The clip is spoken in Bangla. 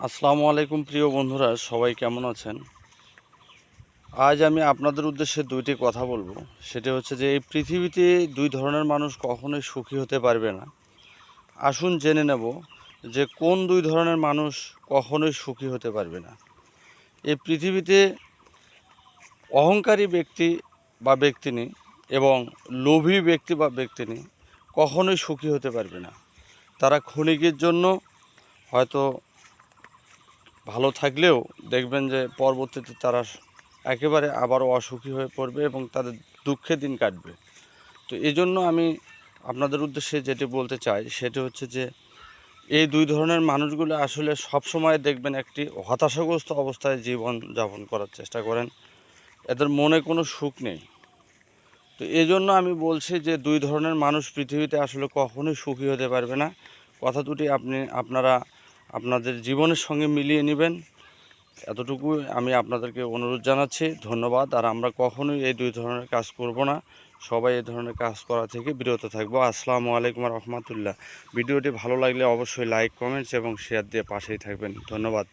আসসালামু আলাইকুম প্রিয় বন্ধুরা, সবাই কেমন আছেন? আজ আমি আপনাদের উদ্দেশ্যে দুইটি কথা বলব। সেটা হচ্ছে যে, এই পৃথিবীতে দুই ধরনের মানুষ কখনোই সুখী হতে পারবে না। আসুন জেনে নেব যে, কোন দুই ধরনের মানুষ কখনোই সুখী হতে পারবে না। এই পৃথিবীতে অহংকারী ব্যক্তি বা ব্যক্তিনি এবং লোভী ব্যক্তি বা ব্যক্তিনি কখনোই সুখী হতে পারবে না। তারা ক্ষণিকের জন্য হয়তো ভালো থাকলেও দেখবেন যে পরবর্তীতে তারা একেবারে আবারও অসুখী হয়ে পড়বে এবং তাদের দুঃখে দিন কাটবে। তো এই জন্য আমি আপনাদের উদ্দেশ্যে যেটি বলতে চাই, সেটি হচ্ছে যে এই দুই ধরনের মানুষগুলো আসলে সবসময় দেখবেন একটি হতাশাগ্রস্ত অবস্থায় জীবন যাপন করার চেষ্টা করেন। এদের মনে কোনো সুখ নেই। তো এই জন্য আমি বলছি যে দুই ধরনের মানুষ পৃথিবীতে আসলে কখনোই সুখী হতে পারবে না। কথা দুটি আপনি, আপনারা আপনাদের জীবনের সঙ্গে মিলিয়ে নেবেন। এতটুকু আমি আপনাদেরকে অনুরোধ জানাচ্ছি। ধন্যবাদ। আর আমরা কখনোই এই দুই ধরনের কাজ করব না। সবাই এই ধরনের কাজ করা থেকে বিরত থাকব। আসসালামু আলাইকুম রহমতুল্লাহ। ভিডিওটি ভালো লাগলে অবশ্যই লাইক, কমেন্টস এবং শেয়ার দিয়ে পাশেই থাকবেন। ধন্যবাদ।